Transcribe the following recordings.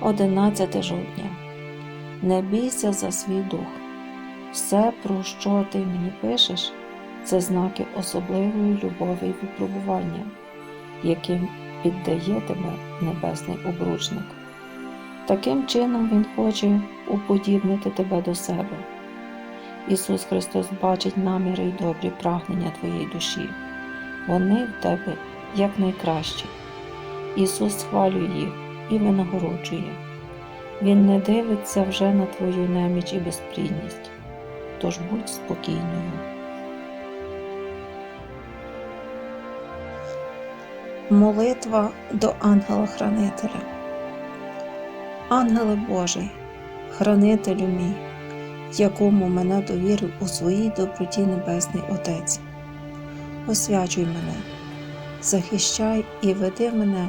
11 жовтня. Не бійся за свій дух. Все, про що ти мені пишеш, це знаки особливої любові і випробування, яким піддає тебе небесний обручник. Таким чином Він хоче уподібнити тебе до себе. Ісус Христос бачить наміри й добрі прагнення твоєї душі. Вони в тебе якнайкращі. Ісус схвалює їх і винагороджує. Він не дивиться вже на твою неміч і безплідність, тож будь спокійною. Молитва до ангела-хранителя. Ангеле Божий, хранителю мій, якому мене довірив у своїй доброті Небесний Отець. Освячуй мене, захищай і веди мене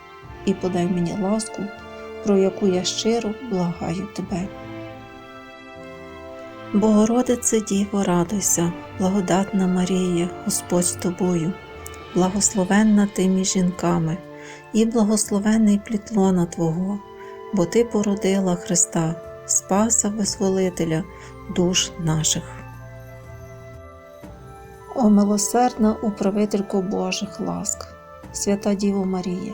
і подай мені ласку, про яку я щиро благаю тебе. Богородице Діво, радуйся, благодатна Марія, Господь з тобою, благословенна ти між жінками, і благословений плітлона Твого, бо Ти породила Христа, Спаса Визволителя душ наших. О милосердна управителько Божих ласк, свята Діво Марія,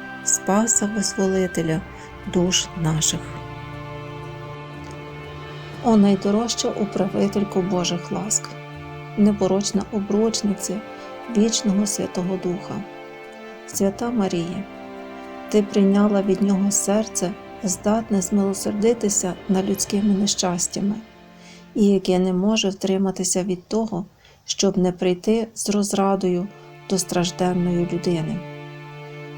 Спаса Визволителя душ наших. О найдорожча управителько Божих ласк, непорочна обручниця вічного Святого Духа, Свята Марія, Ти прийняла від Нього серце, здатне змилосердитися над людськими нещастями, і яке не може втриматися від того, щоб не прийти з розрадою до стражденної людини.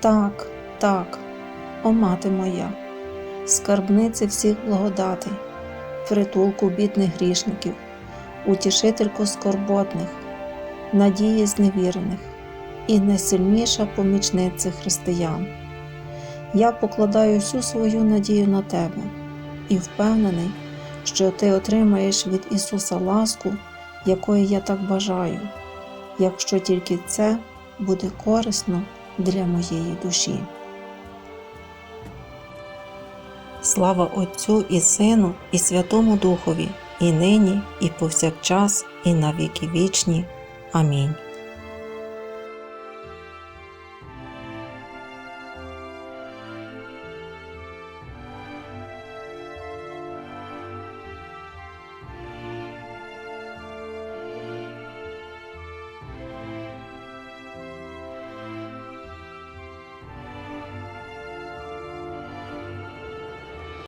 Так, так, о мати моя, скарбниці всіх благодатей, притулку бідних грішників, утішительку скорботних, надії зневірених і найсильніша помічниця християн. Я покладаю всю свою надію на тебе і впевнений, що ти отримаєш від Ісуса ласку, якої я так бажаю, якщо тільки це буде корисно для моєї душі. Слава Отцю і Сину, і Святому Духові, і нині, і повсякчас, і на віки вічні. Амінь.